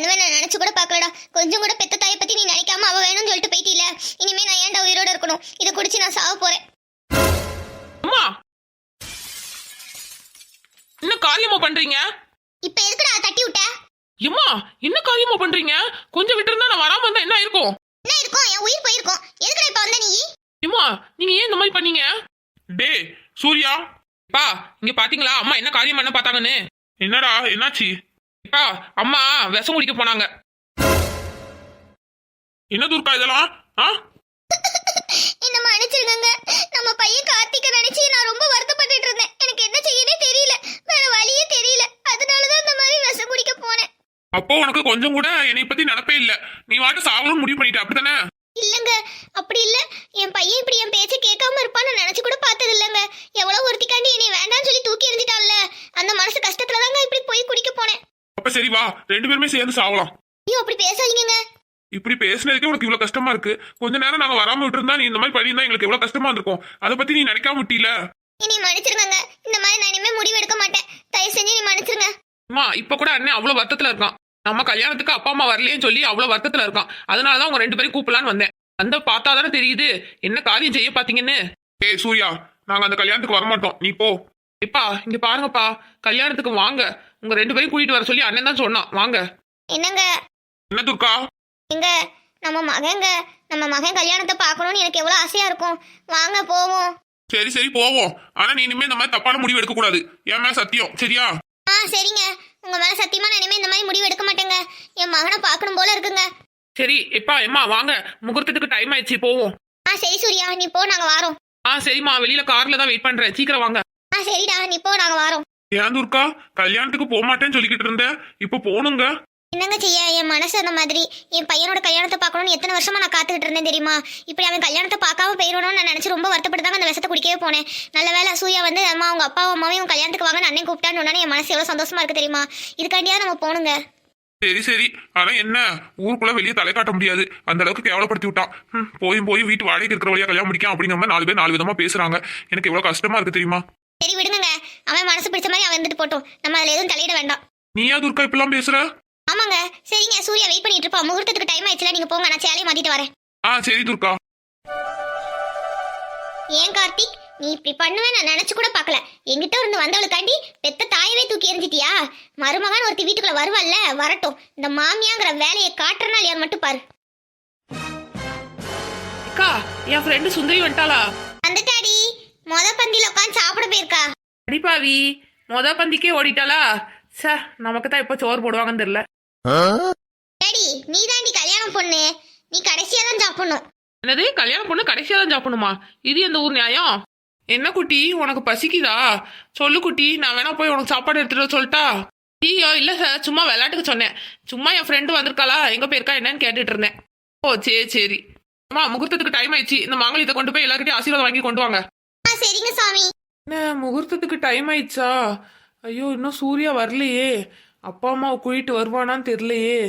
பண்ணுவேன் நான் நினைச்சு கூட பார்க்கலடா. கொஞ்சம் கூட பெத்த தாயை பத்தி நீ நினைக்காம அவ வேணும்னு சொல்லிட்டு போயிட்டீல. இனிமே நான் ஏன்டா உயிரோட இருக்கணும்? இதை குடிச்சு நான் சாவ போறேன். அம்மா! என்ன காரியமா பண்றீங்க? இப்ப எதுக்குடா தட்டி விட்ட? எம்மா என்ன காரியமா பண்றீங்க? கொஞ்சம் விட்டுருந்தா நான் வராம இருந்தா என்ன இருக்கும் என்ன இருக்கும் என் உயிர் போயிருக்கும். எதுக்குடா இப்ப வந்த நீ? எம்மா நீங்க ஏன் இந்த மாதிரி பண்ணீங்க? டே சூர்யா. பா இங்க பாத்தீங்களா? அம்மா என்ன காரியம் பண்ண பார்த்தாங்கன்னு? என்னடா என்னாச்சு? பா அம்மா விஷம் குடிக்க போனாங்க. என்ன துர்கா இதெல்லாம்? ஆ? என்ன மன்னிச்சிருங்க நம்ம பையன் கார்த்திக நினைச்சு நான் ரொம்ப வருத்தப்பட்டுட்டு இருந்தேன். எனக்கு என்ன செய்யனே தெரியல. வேற வழியே தெரியல. அதனாலதான் இந்த மாதிரி விஷம் குடிக்க போனேன். அப்போ உனக்கு கொஞ்சம் கூட என்னை பத்தி நினப்பே இல்ல. நீ வாட்டு சாவணும்னு முடிவு பண்ணிட்ட அப்படித்தானே? இல்லங்க. அப்படி இல்ல. என் பையன் இப்படி என் பேச்ச கேட்காம இருப்பான்னு நினைச்சு கூட பார்த்தது இல்லங்க எவ்வளவு ஒருத்திக்காண்டி என்னை வேண்டாம்னு சொல்லி தூக்கி எறிஞ்சிட்டான்ல. அந்த மனசு கஷ்டத்துல தாங்க இப்படி போய் குடிக்க போனேன் அப்ப சரி வா ரெண்டு பேருமே சேர்ந்து சாவலாம். ஐயோ அப்படி பேசாதீங்கங்க. இப்படி பேசுனதுக்கே உனக்கு இவ்வளவு கஷ்டமா இருக்கு. கொஞ்ச நேரம் நாங்க வராம விட்டுருந்தா நீ இந்த மாதிரி பண்ணியிருந்தா எங்களுக்கு எவ்வளவு கஷ்டமா இருந்திருக்கும். அதை பத்தி நீ நினைக்காம விட்டீல? இனி மன்னிச்சிருங்க இந்த மாதிரி நான் இனிமே முடிவு எடுக்க மாட்டேன். தயவு செஞ்சு நீ மன்னிச்சிருங்க. அம்மா இப்ப கூட அண்ணன் அவ்வளவு வருத்தத்துல இருக்கான். நம்ம கல்யாணத்துக்கு அப்பா அம்மா வரலையேன்னு சொல்லி அவ்வளவு வருத்தத்துல இருக்கான். அதனாலதான் உங்க ரெண்டு பேரும் கூப்பிடலான்னு வந்தேன். அந்த பார்த்தா தானே தெரியுது. என்ன காரியம் செய்ய பாத்தீங்கன்னு? ஏய் சூர்யா நாங்க அந்த கல்யாணத்துக்கு வரமாட்டோம். நீ போ. இப்பா இங்க பாருங்கப்பா. கல்யாணத்துக்கு வாங்க. உங்க ரெண்டு பேரும் கூட்டிட்டு வர சொல்லி அண்ணன் தான் சொன்னான். வாங்க. என்னங்க? என்ன துர்கா? எங்க? நம்ம மகங்க நம்ம மகன் கல்யாணத்தை பார்க்கணும்னு எனக்கு எவ்வளவு ஆசையா இருக்கும். வாங்க போவோம். சரி சரி போவோம். ஆனா நீ இனிமே இந்த மாதிரி தப்பான முடிவு எடுக்க கூடாது என் மேல சத்தியம். சரியா? ஆ சரிங்க. உங்க மேல சத்தியமா நான் இனிமே இந்த மாதிரி முடிவு எடுக்க மாட்டேங்க. என் மகனை பார்க்கணும் போல இருக்குங்க. சரி எப்பா எம்மா வாங்க. முகூர்த்தத்துக்கு டைம் ஆயிடுச்சு போவோம். ஆ சரி சூர்யா. நீ போ நாங்க வாரோம். ஆ சரிம்மா. வெளியில கார்ல தான் வெயிட் பண்றேன். சீக்கிரம் வாங்க. ஆ சரிடா நீ போ நாங்க வாரோம். ஏன் துர்கா கல்யாணத்துக்கு போக மாட்டேன்னு சொல்லிக்கிட்டு இருந்தேன் இப்ப போகணுங்க என்னங்க செய்ய என் மனசு அந்த மாதிரி. என் பையனோட கல்யாணத்தை பார்க்கணும்னு எத்தனை வருஷமா நான் காத்துக்கிட்டு இருந்தேன் தெரியுமா? இப்படி அவன் கல்யாணத்தை பார்க்காம போயிடணும்னு நான் நினைச்சு ரொம்ப வருத்தப்பட்டு தாங்க அந்த விஷத்தை குடிக்கவே போனேன். நல்ல வேலை சூர்யா வந்து அம்மா அவங்க அப்பாவும் அம்மாவையும் உன் கல்யாணத்துக்கு வாங்க அண்ணன் கூப்பிட்டான்னு உடனே என் மனசு எவ்வளவு சந்தோஷமா இருக்கு தெரியுமா? இதுக்காண்டியா நம்ம போகணுங்க சரி சரி. ஆனா என்ன? ஊருக்குள்ள வெளியே தலை காட்ட முடியாது. அந்த அளவுக்கு கேவலப்படுத்தி விட்டான் ம், போய் போய் வீட்டு வாடகைக்கு இருக்கிற வழியா கல்யாணம் முடிக்கும் அப்படிங்கிற மாதிரி நாலு பேர் நாலு விதமா பேசுறாங்க. எனக்கு எவ்வளவு கஷ்டமா இருக்கு தெரியுமா? சரி விடுங்க அவன் மனசு பிடிச்ச மாதிரி அவன் இருந்துட்டு போட்டோம். நம்ம அதுல எதுவும் தலையிட வேண்டாம். நீயா துர்கா இப்பெல்லாம் பேசுற? ஆமாங்க. சரிங்க சூர்யா வெயிட் பண்ணிட்டு இருப்பா. முகூர்த்தத்துக்கு டைம் ஆயிடுச்சுல நீங்க போங்க. நான் சேலையை மாத்திட்டு வரேன். ஆ சரி துர்கா. ஏன் கார்த்திக்? நீ இப்படி பண்ணுவேன் நான் நினைச்சு கூட பார்க்கல. எங்கிட்ட இருந்து வந்தவளுக்காண்டி பெத்த தாயவே தூக்கி எறிஞ்சிட்டியா மருமகன் ஒருத்தி வீட்டுக்குள்ள வருவல்ல வரட்டும். இந்த மாமியாங்கிற வேலையை காட்டுறனா இல்லையான்னு மட்டும் பாரு. அக்கா என் ஃப்ரெண்டு சுந்தரி வந்துட்டாளா? வந்துட்டாடி. மொத பந்தியில உட்காந்து சாப்பிட போயிருக்கா? அடிப்பாவி மொத பந்திக்கே ஓடிட்டாளா? சே நமக்கு தான் எப்போ சோறு போடுவாங்கன்னு தெரியல. டேடி நீ தாண்டி கல்யாணம் பொண்ணு. நீ கடைசியா தான் சாப்பிடணும். என்னது கல்யாணம் பொண்ணு கடைசியா தான் சாப்பிடணுமா? இது எந்த ஊர் நியாயம்? என்ன குட்டி உனக்கு பசிக்குதா? சொல்லு குட்டி நான் வேணா போய் உனக்கு சாப்பாடு எடுத்துட்டு வர சொல்லட்டா? ஐயோ இல்ல சார் சும்மா விளையாட்டுக்கு சொன்னேன். சும்மா என் ஃப்ரெண்டு வந்திருக்காளா? எங்க போயிருக்கா என்னன்னு கேட்டுட்டு இருந்தேன். ஓ சரி சரி. அம்மா முகூர்த்தத்துக்கு டைம் ஆயிடுச்சு. இந்த மாங்கலியத்தை கொண்டு போய் எல்லாருக்கிட்டையும் ஆசீர்வாதம் வாங்கி கொண்டு வாங்க. சரிங்க சாமி. என்ன முகூர்த்தத்துக்கு டைம் ஆயிடுச்சா? ஐயோ இன்னும் சூர்யா வரலையே. அப்பா அம்மாவை கூட்டிட்டு வருவானான்னு தெரியலையே.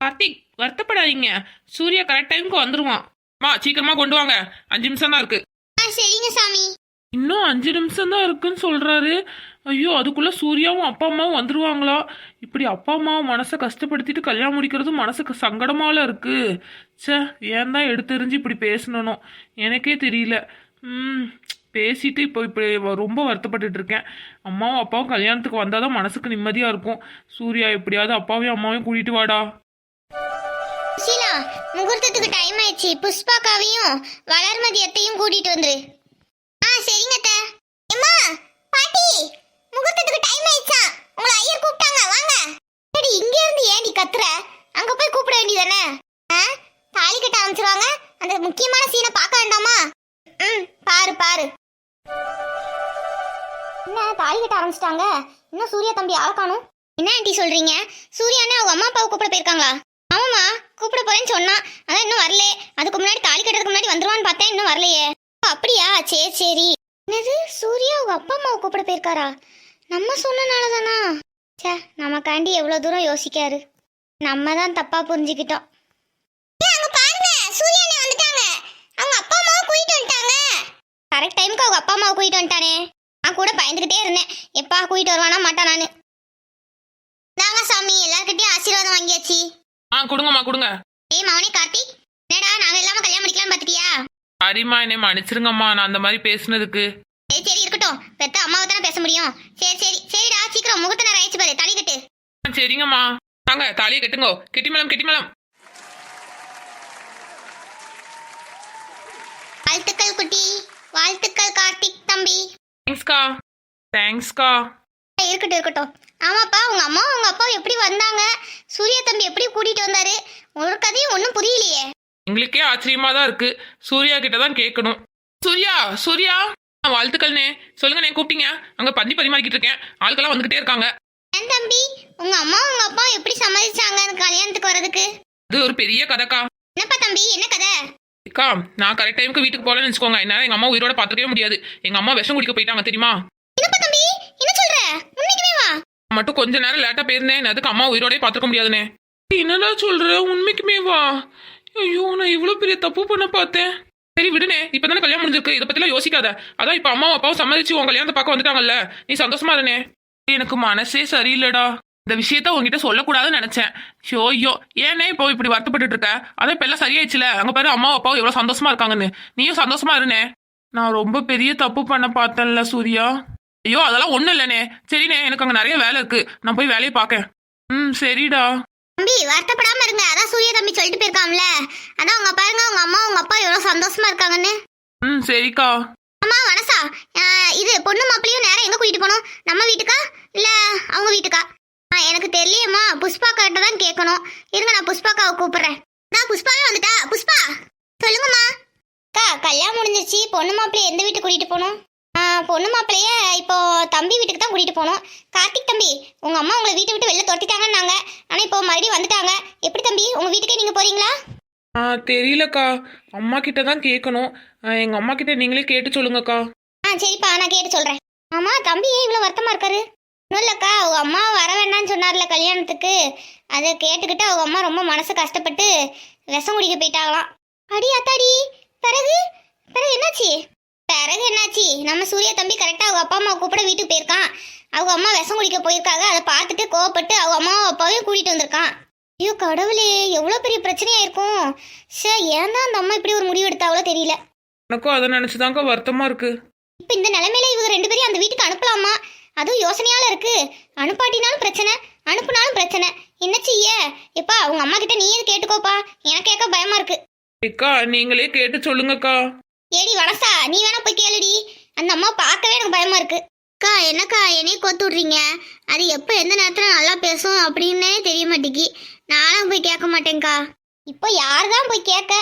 கார்த்திக் வருத்தப்படாதீங்க. சூர்யா கரெக்ட் டைமுக்கு வந்துருவான். அம்மா சீக்கிரமா கொண்டு வாங்க. அஞ்சு நிமிஷம் தான் இருக்கு. ஆ சரிங்க சாமி. இன்னும் அஞ்சு நிமிஷம் தான் இருக்குன்னு சொல்றாரு. ஐயோ அதுக்குள்ள சூர்யாவும் அப்பா அம்மாவும் வந்துருவாங்களா? இப்படி அப்பா அம்மாவும் மனசை கஷ்டப்படுத்திட்டு கல்யாணம் முடிக்கிறது மனசுக்கு சங்கடமால இருக்கு. ச்சே ஏன் தான் எடுத்தெறிஞ்சு இப்படி பேசணும் எனக்கே தெரியல. ம் பேசிட்டு இப்போ இப்படி ரொம்ப வருத்தப்பட்டுட்டு இருக்கேன். அம்மாவும் அப்பாவும் கல்யாணத்துக்கு வந்தால் தான் மனசுக்கு நிம்மதியாக இருக்கும். சூர்யா எப்படியாவது அப்பாவையும் அம்மாவையும் கூட்டிட்டு வாடா. ஷீலா முகூர்த்தத்துக்கு டைம் ஆயிடுச்சு. புஷ்பாக்காவையும் வளர்மதியத்தையும் கூட்டிட்டு வந்துரு. ஆ சரிங்க அத்தை. அம்மா பாட்டி முகூர்த்தத்துக்கு டைம் ஆயிடுச்சா? உங்களை ஐயர் கூப்பிட்டாங்க. வாங்க. சரி இங்க இருந்து ஏன்டி கத்துற? அங்க போய் கூப்பிட வேண்டியதானே? ஆரம்பிச்சிட்டாங்க இன்னும் சூர்யா தம்பி ஆள என்ன ஆண்டி சொல்றீங்க? சூர்யானே அவங்க அம்மா அப்பாவை கூப்பிட போயிருக்காங்களா? ஆமாம்மா கூப்பிட போறேன்னு சொன்னான் அதான் இன்னும் வரல. அதுக்கு முன்னாடி தாலி கட்டுறதுக்கு முன்னாடி வந்துருவான்னு பார்த்தேன் இன்னும் வரலையே. ஓ, அப்படியா? சரி சரி. என்னது? சூர்யா அவங்க அப்பா அம்மாவை கூப்பிட போயிருக்காரா? நம்ம சொன்னனால தானா சே நமக்காண்டி எவ்வளோ தூரம் யோசிக்காரு. நம்ம தான் தப்பா புரிஞ்சுக்கிட்டோம். கரெக்ட் டைமுக்கு அவங்க அப்பா அம்மாவை கூட்டிட்டு வந்துட்டானே. கூட பயந்துகிட்டே இருந்தேன். எப்பா கூட்டிட்டு வருவானா மாட்டானான்னு. இந்தாங்க சாமி எல்லார்கிட்டயும் ஆசீர்வாதம் வாங்கியாச்சு. ஆ கொடுங்கம்மா கொடுங்க. ஏய் மௌனி கார்த்திக் என்னடா நாங்க இல்லாம கல்யாணம் முடிக்கலாம் பாத்துட்டியா? சரிம்மா என்னை மன்னிச்சிருங்கம்மா நான் அந்த மாதிரி பேசுனதுக்கு. சரி சரி இருக்கட்டும். பெத்த அம்மாவை தானே பேச முடியும். சரி சரி சரிடா சீக்கிரம் முகூர்த்த நேரம் ஆயிடுச்சு பாரு தலை கட்டு. ஆ, சரிங்கம்மா. வாங்க தாலியை கட்டுங்கோ. கெட்டிமலம் கெட்டிமலம். வாழ்த்துக்கள் குட்டி வாழ்த்துக்கள் கார்த்திக் தம்பி. தேங்க்ஸ்க்கா தேங்க்ஸ்க்கா இருக்கட்டும் இருக்கட்டும். ஆமாப்பா உங்க அம்மா உங்க அப்பா எப்படி வந்தாங்க? சூர்யா தம்பி எப்படி கூட்டிட்டு வந்தாரு? ஒரு கதையும் ஒன்றும் புரியலையே. எங்களுக்கே ஆச்சரியமா தான் இருக்கு. சூர்யா கிட்ட தான் கேட்கணும். சூர்யா சூர்யா. ஆ, வாழ்த்துக்கள்ண்ணே. சொல்லுங்கண்ணே கூப்பிட்டீங்க. அங்க பந்தி பரிமாறிக்கிட்டு இருக்கேன். ஆட்கள்லாம் வந்துகிட்டே இருக்காங்க. ஏன் தம்பி? உங்க அம்மா உங்க அப்பா எப்படி சம்மதிச்சாங்க அந்த கல்யாணத்துக்கு வர்றதுக்கு? அது ஒரு பெரிய கதைக்கா. என்னப்பா தம்பி? என்ன கதை? அக்கா நான் கரெக்ட் டைமுக்கு வீட்டுக்கு போகலன்னு வச்சுக்கோங்க. என்னால எங்க அம்மா உயிரோட பார்த்துக்கவே முடியாது. எங்க அம்மா விஷம் குடிக்க போயிட்டாங்க தெரியுமா? என்னப்பா தம்பி? என்ன சொல்ற? உண்மைக்குமே வா. மட்டும் கொஞ்ச நேரம் லேட்டா போயிருந்தேன். அதுக்கு அம்மா உயிரோடய பார்த்துக்க முடியாதுண்ணே என்னடா சொல்ற? உண்மைக்குமே வா. ஐயோ நான் இவ்வளவு பெரிய தப்பு பண்ண பார்த்தேன். சரி விடுனே. இப்பதானே கல்யாணம் முடிஞ்சிருக்கு. இதை பத்திலாம் யோசிக்காத. அதான் இப்ப அம்மாவும் அப்பாவும் சம்மதிச்சு உன் கல்யாணத்தை பார்க்க வந்துட்டாங்கல்ல. நீ சந்தோஷமா இருனே. எனக்கு மனசே சரியில்லைடா. இந்த விஷயத்த உன்கிட்ட சொல்லக்கூடாதுன்னு நினைச்சேன். ஷோ ஐயோ ஏனே இப்போ இப்படி வருத்தப்பட்டுட்டு இருக்க? அதான் இப்ப எல்லாம் சரியாயிடுச்சுல? அங்க பாரு அம்மா அப்பாவும் எவ்வளவு சந்தோஷமா இருக்காங்கன்னு. நீயும் சந்தோஷமா இருனே. நான் ரொம்ப பெரிய தப்பு பண்ண பார்த்தேன்ல சூர்யா. ஐயோ அதெல்லாம் ஒண்ணும் இல்லைண்ணே சரிண்ணே எனக்கு அங்க நிறைய வேலை இருக்கு. நான் போய் வேலையை பார்க்கேன். ம் சரிடா. தம்பி வருத்தப்படாம இருங்க. அதான் சூர்யா தம்பி சொல்லிட்டு போயிருக்காம்ல அதான் உங்க பாருங்க உங்க அம்மா உங்க அப்பா எவ்வளவு சந்தோஷமா இருக்காங்கன்னு. ம் சரிக்கா. அம்மா வனசா இது பொண்ணு மாப்பிளையும் நேரம் எங்க கூட்டிட்டு போகணும்? நம்ம வீட்டுக்கா? இல்ல அவங்க வீட்டுக்கா? ஆ, எனக்கு தெரியலையேம்மா புஷ்பா கிட்ட தான் கேட்கணும் இருங்க நான் புஷ்பாக்காவை கூப்பிடுறேன். நான் புஷ்பாவே வந்துட்டா? புஷ்பா சொல்லுங்கம்மா. அக்கா கல்யாணம் முடிஞ்சிருச்சு. பொண்ணு மாப்பிளைய எந்த வீட்டுக்கு கூட்டிட்டு போகணும்? ஆ, பொண்ணு மாப்பிளைய இப்போ தம்பி வீட்டுக்கு தான் கூட்டிட்டு போகணும். கார்த்திக் தம்பி உங்க அம்மா உங்களை வீட்டை விட்டு வெளில துரத்திட்டாங்கன்னாங்க. ஆனா இப்போ மறுபடியும் வந்துட்டாங்க. எப்படி தம்பி உங்க வீட்டுக்கே நீங்க போறீங்களா? ஆ தெரியலக்கா. அம்மா கிட்ட தான் கேட்கணும் ஆ, எங்க அம்மா கிட்ட நீங்களே கேட்டு சொல்லுங்கக்கா. ஆ சரிப்பா நான் கேட்டு சொல்றேன். ஆமா தம்பி ஏன் இவ்வளவு வருத்தமா இருக்காரு? ஒன்றும் இல்லக்கா அவங்க அம்மா வர வேண்டாம்னு சொன்னார்ல கல்யாணத்துக்கு. அதை கேட்டுக்கிட்டு அவங்க அம்மா ரொம்ப மனசு கஷ்டப்பட்டு விஷம் குடிக்க போயிட்டாங்களாம். அடி அத்தாடி பிறகு? பிறகு என்னாச்சு? பிறகு என்னாச்சு? நம்ம சூர்யா தம்பி கரெக்டாக அவங்க அப்பா அம்மா கூப்பிட வீட்டுக்கு போயிருக்கான். அவங்க அம்மா விஷம் குடிக்க போயிருக்காங்க. அதை பார்த்துட்டு கோவப்பட்டு அவங்க அம்மாவும் அப்பாவையும் கூட்டிட்டு வந்திருக்கான். ஐயோ கடவுளே எவ்வளோ பெரிய பிரச்சனையா இருக்கும். சே ஏன் தான் அந்த அம்மா இப்படி ஒரு முடிவு எடுத்தாவளோ தெரியல. எனக்கும் அதை நினைச்சுதாங்க வருத்தமா இருக்கு. இப்ப இந்த நிலைமையில இவங்க ரெண்டு பேரையும் அந்த வீட்டுக்கு அனுப்பலாமா? அதுவும் யோசனையால இருக்கு. அனுப்பாட்டினாலும் பிரச்சனை அனுப்புனாலும் பிரச்சனை. என்ன செய்ய? எப்பா உங்க அம்மா கிட்ட நீயே கேட்டுக்கோப்பா? எனக்கு கேட்க பயமா இருக்கு. அக்கா நீங்களே கேட்டு சொல்லுங்கக்கா. ஏடி வனசா நீ வேணா போய் கேளுடி. அந்த அம்மா பார்க்கவே எனக்கு பயமா இருக்கு. அக்கா என்னக்கா என்னைய கோத்து விட்றீங்க? அது எப்போ எந்த நேரத்தில் நல்லா பேசும் அப்படின்னே தெரிய மாட்டேங்கி. நானும் போய் கேட்க மாட்டேங்க்கா இப்போ யார் தான் போய் கேட்க?